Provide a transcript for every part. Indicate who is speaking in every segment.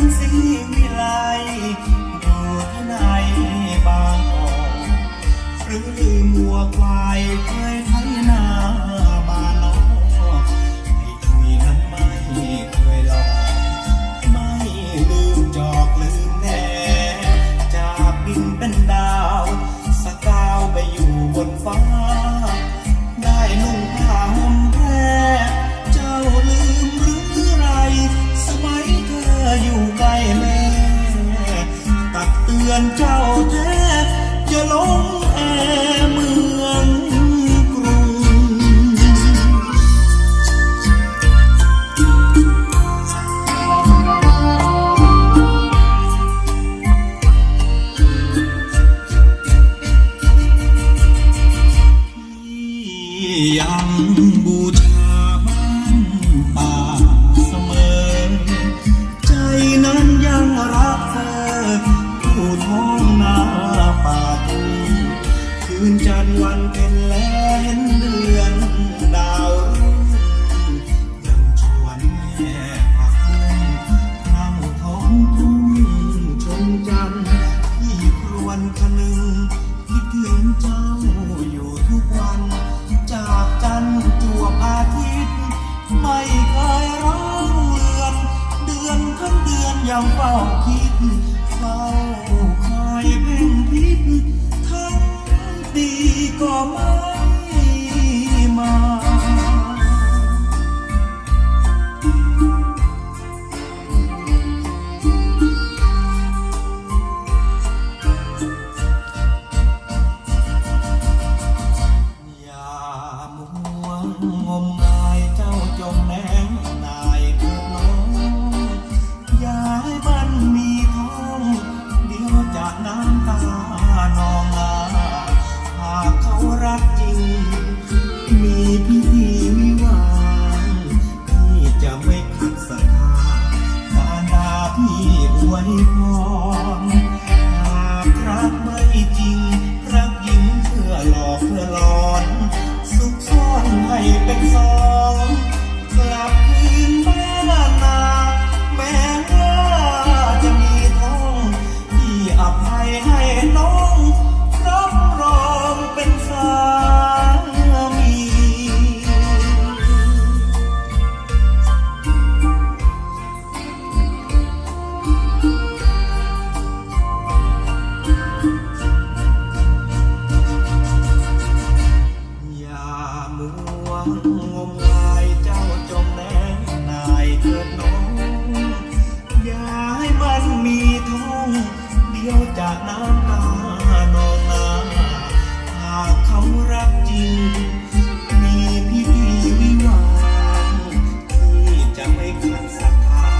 Speaker 1: งสีวิไลอยู่ที่ไหนบางกอกหรือลืมวัวควายเคยทั้ อนเจ้าแท้จะลงเอง คืนจันทร์วันเพ็ญแลนเดือนดาวยังชวนแม่ผักบุ้งนั่งท้องทุ่งชมจันทร์ที่ครวนคนึงคิดถึงเจ้าอยู่ทุกวัน จากจันทร์จวบอาทิตย์ ไม่เคยร้องเลือน เดือนทั้งเดือนยังเฝ้าคิดเฝ้า ดีก็ไม่มาอย่ามัวง ให้พอ มัวงมงายเจ้าจงแนนายเถิดน้องอย่าให้มันมีท้องเดียวจะน้ำตานองนาหากเขารักจริง มีพิธีวิวาห์ที่จะไม่ขัดศรัทธา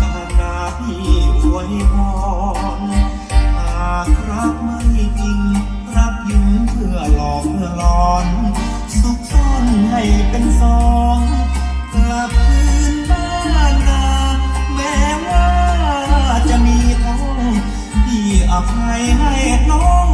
Speaker 1: การนาพี่อวยพรหากรักไม่จริงรักหญิงเพื่อหลอกเพื่อหลอน ให้เป็นสองกลับคืนบ้านนาแม้ว่าจะมีท้องพี่อภัยให้น้อง